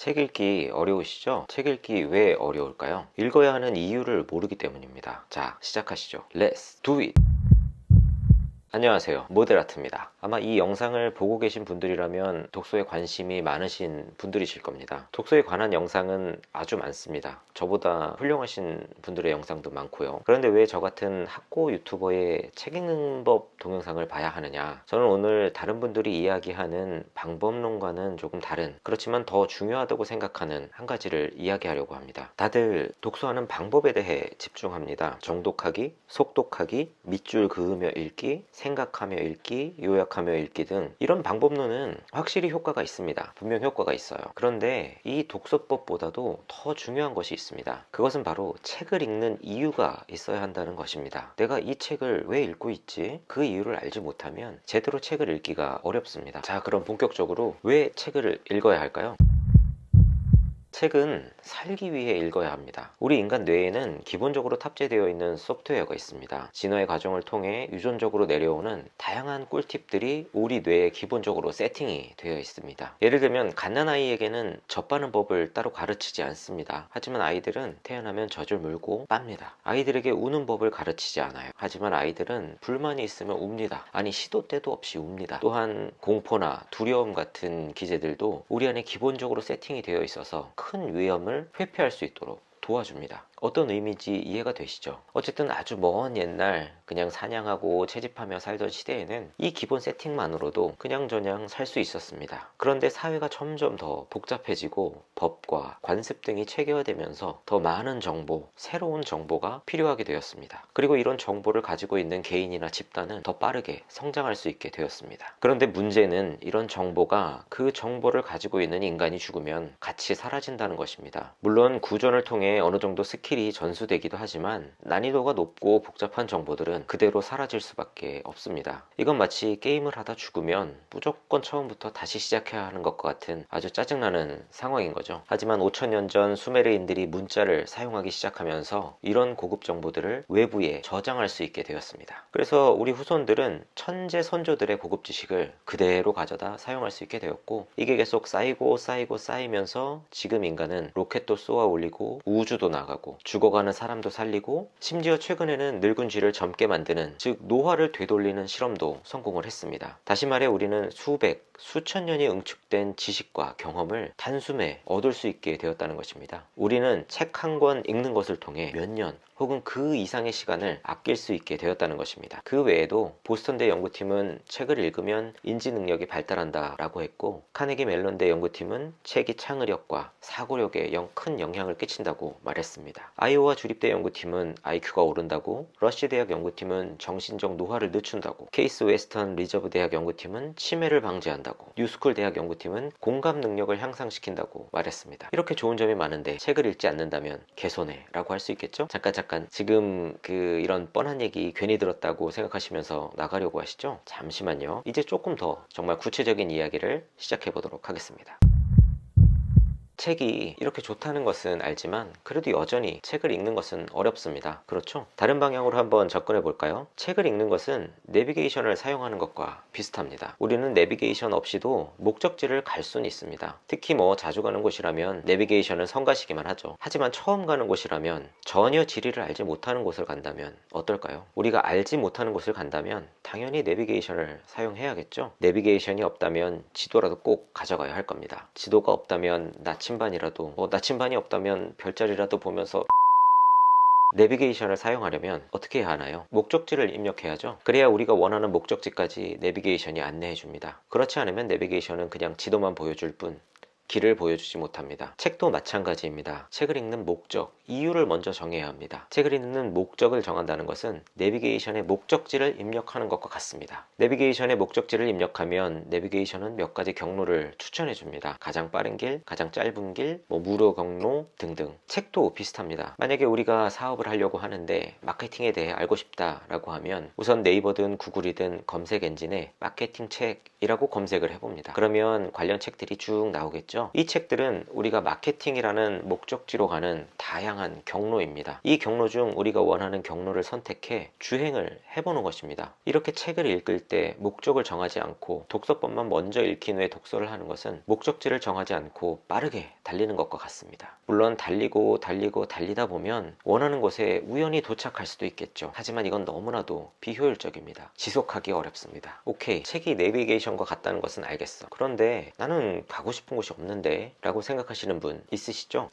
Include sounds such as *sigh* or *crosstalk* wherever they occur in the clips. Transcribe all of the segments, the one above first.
책 읽기 어려우시죠? 책 읽기 왜 어려울까요? 읽어야 하는 이유를 모르기 때문입니다. 자, 시작하시죠. Let's do it! 안녕하세요. 모델아트입니다. 아마 이 영상을 보고 계신 분들이라면 독서에 관심이 많으신 분들이실 겁니다. 독서에 관한 영상은 아주 많습니다. 저보다 훌륭하신 분들의 영상도 많고요. 그런데 왜 저 같은 학고 유튜버의 책 읽는 법 동영상을 봐야 하느냐? 저는 오늘 다른 분들이 이야기하는 방법론과는 조금 다른, 그렇지만 더 중요하다고 생각하는 한 가지를 이야기하려고 합니다. 다들 독서하는 방법에 대해 집중합니다. 정독하기, 속독하기, 밑줄 그으며 읽기, 생각하며 읽기, 요약하며 읽기 등 이런 방법론은 확실히 효과가 있습니다. 분명 효과가 있어요. 그런데 이 독서법보다도 더 중요한 것이 있습니다. 그것은 바로 책을 읽는 이유가 있어야 한다는 것입니다. 내가 이 책을 왜 읽고 있지? 그 이유를 알지 못하면 제대로 책을 읽기가 어렵습니다. 자, 그럼 본격적으로 왜 책을 읽어야 할까요? 책은 살기 위해 읽어야 합니다. 우리 인간 뇌에는 기본적으로 탑재되어 있는 소프트웨어가 있습니다. 진화의 과정을 통해 유전적으로 내려오는 다양한 꿀팁들이 우리 뇌에 기본적으로 세팅이 되어 있습니다. 예를 들면 갓난 아이에게는 젖바는 법을 따로 가르치지 않습니다. 하지만 아이들은 태어나면 젖을 물고 빱니다. 아이들에게 우는 법을 가르치지 않아요. 하지만 아이들은 불만이 있으면 웁니다. 아니 시도 때도 없이 웁니다. 또한 공포나 두려움 같은 기제들도 우리 안에 기본적으로 세팅이 되어 있어서 큰 위험을 회피할 수 있도록 도와줍니다. 어떤 의미인지 이해가 되시죠? 어쨌든 아주 먼 옛날 그냥 사냥하고 채집하며 살던 시대에는 이 기본 세팅만으로도 그냥저냥 살 수 있었습니다. 그런데 사회가 점점 더 복잡해지고 법과 관습 등이 체계화되면서 더 많은 정보, 새로운 정보가 필요하게 되었습니다. 그리고 이런 정보를 가지고 있는 개인이나 집단은 더 빠르게 성장할 수 있게 되었습니다. 그런데 문제는 이런 정보가 그 정보를 가지고 있는 인간이 죽으면 같이 사라진다는 것입니다. 물론 구전을 통해 어느 정도 스킬 스킬이 전수되기도 하지만 난이도가 높고 복잡한 정보들은 그대로 사라질 수밖에 없습니다. 이건 마치 게임을 하다 죽으면 무조건 처음부터 다시 시작해야 하는 것과 같은 아주 짜증나는 상황인 거죠. 하지만 5천년 전 수메르인들이 문자를 사용하기 시작하면서 이런 고급 정보들을 외부에 저장할 수 있게 되었습니다. 그래서 우리 후손들은 천재 선조들의 고급 지식을 그대로 가져다 사용할 수 있게 되었고 이게 계속 쌓이고 쌓이고 쌓이면서 지금 인간은 로켓도 쏘아 올리고 우주도 나가고 죽어가는 사람도 살리고 심지어 최근에는 늙은 쥐를 젊게 만드는 즉 노화를 되돌리는 실험도 성공을 했습니다. 다시 말해 우리는 수백 수천 년이 응축된 지식과 경험을 단숨에 얻을 수 있게 되었다는 것입니다. 우리는 책 한 권 읽는 것을 통해 몇 년 혹은 그 이상의 시간을 아낄 수 있게 되었다는 것입니다. 그 외에도 보스턴대 연구팀은 책을 읽으면 인지 능력이 발달한다 라고 했고 카네기 멜론대 연구팀은 책이 창의력과 사고력에 영 큰 영향을 끼친다고 말했습니다. 아이오와 주립대 연구팀은 IQ가 오른다고 러시 대학 연구팀은 정신적 노화를 늦춘다고 케이스 웨스턴 리저브 대학 연구팀은 치매를 방지한다고 뉴스쿨 대학 연구팀은 공감 능력을 향상시킨다고 말했습니다. 이렇게 좋은 점이 많은데 책을 읽지 않는다면 개손해라고 할 수 있겠죠? 잠깐 잠깐 지금 그 이런 뻔한 얘기 괜히 들었다고 생각하시면서 나가려고 하시죠? 잠시만요. 이제 조금 더 정말 구체적인 이야기를 시작해 보도록 하겠습니다. 책이 이렇게 좋다는 것은 알지만 그래도 여전히 책을 읽는 것은 어렵습니다. 그렇죠? 다른 방향으로 한번 접근해 볼까요? 책을 읽는 것은 내비게이션을 사용하는 것과 비슷합니다. 우리는 내비게이션 없이도 목적지를 갈 수는 있습니다. 특히 뭐 자주 가는 곳이라면 내비게이션을 성가시기만 하죠. 하지만 처음 가는 곳이라면 전혀 지리를 알지 못하는 곳을 간다면 어떨까요? 우리가 알지 못하는 곳을 간다면 당연히 내비게이션을 사용해야겠죠. 내비게이션이 없다면 지도라도 꼭 가져가야 할 겁니다. 지도가 없다면 나치 나침반이라도 뭐 나침반이 없다면 별자리라도 보면서 *laughs* 내비게이션을 사용하려면 어떻게 해야 하나요? 목적지를 입력해야죠. 그래야 우리가 원하는 목적지까지 내비게이션이 안내해 줍니다. 그렇지 않으면 내비게이션은 그냥 지도만 보여줄 뿐 길을 보여주지 못합니다. 책도 마찬가지입니다. 책을 읽는 목적, 이유를 먼저 정해야 합니다. 책을 읽는 목적을 정한다는 것은 내비게이션의 목적지를 입력하는 것과 같습니다. 내비게이션의 목적지를 입력하면 내비게이션은 몇 가지 경로를 추천해 줍니다. 가장 빠른 길, 가장 짧은 길, 뭐 무료 경로 등등. 책도 비슷합니다. 만약에 우리가 사업을 하려고 하는데 마케팅에 대해 알고 싶다라고 하면 우선 네이버든 구글이든 검색 엔진에 마케팅 책이라고 검색을 해봅니다. 그러면 관련 책들이 쭉 나오겠죠. 이 책들은 우리가 마케팅이라는 목적지로 가는 다양한 경로입니다. 이 경로 중 우리가 원하는 경로를 선택해 주행을 해보는 것입니다. 이렇게 책을 읽을 때 목적을 정하지 않고 독서법만 먼저 읽힌 후에 독서를 하는 것은 목적지를 정하지 않고 빠르게 달리는 것과 같습니다. 물론 달리고 달리고 달리다 보면 원하는 곳에 우연히 도착할 수도 있겠죠. 하지만 이건 너무나도 비효율적입니다. 지속하기 어렵습니다. 오케이, 책이 내비게이션과 같다는 것은 알겠어. 그런데 나는 가고 싶은 곳이 없는 데 라고 생각하시는 분 있으시죠?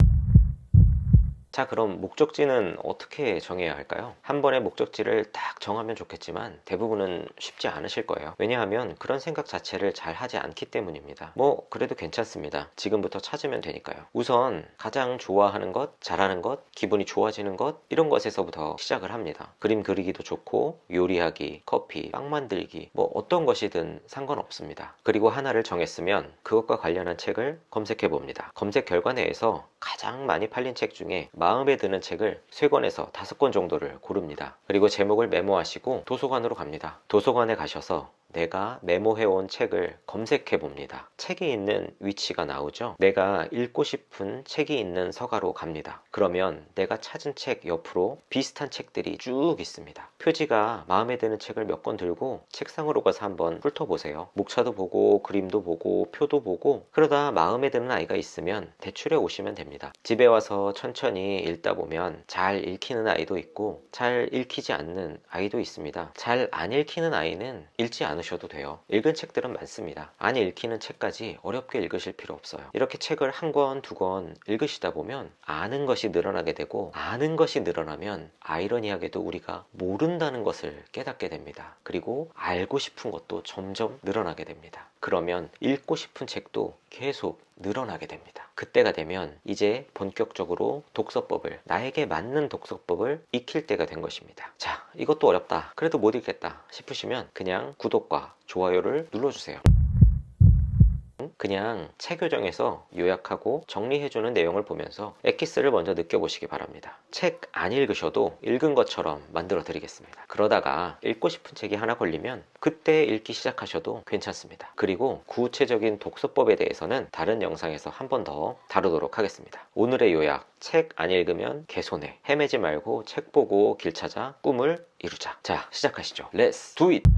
자 그럼 목적지는 어떻게 정해야 할까요? 한 번에 목적지를 딱 정하면 좋겠지만 대부분은 쉽지 않으실 거예요. 왜냐하면 그런 생각 자체를 잘 하지 않기 때문입니다. 뭐 그래도 괜찮습니다. 지금부터 찾으면 되니까요. 우선 가장 좋아하는 것, 잘하는 것, 기분이 좋아지는 것 이런 것에서부터 시작을 합니다. 그림 그리기도 좋고 요리하기, 커피, 빵 만들기 뭐 어떤 것이든 상관없습니다. 그리고 하나를 정했으면 그것과 관련한 책을 검색해 봅니다. 검색 결과 내에서 가장 많이 팔린 책 중에 마음에 드는 책을 3권에서 5권 정도를 고릅니다. 그리고 제목을 메모하시고 도서관으로 갑니다. 도서관에 가셔서 내가 메모해온 책을 검색해 봅니다. 책이 있는 위치가 나오죠. 내가 읽고 싶은 책이 있는 서가로 갑니다. 그러면 내가 찾은 책 옆으로 비슷한 책들이 쭉 있습니다. 표지가 마음에 드는 책을 몇 권 들고 책상으로 가서 한번 훑어보세요. 목차도 보고 그림도 보고 표도 보고 그러다 마음에 드는 아이가 있으면 대출해 오시면 됩니다. 집에 와서 천천히 읽다 보면 잘 읽히는 아이도 있고 잘 읽히지 않는 아이도 있습니다. 잘 안 읽히는 아이는 읽지 않으셔도 않으셔도 돼요. 읽은 책들은 많습니다. 안 읽히는 책까지 어렵게 읽으실 필요 없어요. 이렇게 책을 한 권, 두 권 읽으시다 보면 아는 것이 늘어나게 되고 아는 것이 늘어나면 아이러니하게도 우리가 모른다는 것을 깨닫게 됩니다. 그리고 알고 싶은 것도 점점 늘어나게 됩니다. 그러면 읽고 싶은 책도 계속 늘어나게 됩니다. 그때가 되면 이제 본격적으로 독서법을 나에게 맞는 독서법을 익힐 때가 된 것입니다. 자, 이것도 어렵다. 그래도 못 읽겠다 싶으시면 그냥 구독과 좋아요를 눌러주세요. 그냥 책 요정에서 요약하고 정리해주는 내용을 보면서 엑기스를 먼저 느껴보시기 바랍니다. 책 안 읽으셔도 읽은 것처럼 만들어 드리겠습니다. 그러다가 읽고 싶은 책이 하나 걸리면 그때 읽기 시작하셔도 괜찮습니다. 그리고 구체적인 독서법에 대해서는 다른 영상에서 한 번 더 다루도록 하겠습니다. 오늘의 요약, 책 안 읽으면 개손해. 헤매지 말고 책 보고 길 찾아 꿈을 이루자. 자, 시작하시죠. Let's do it!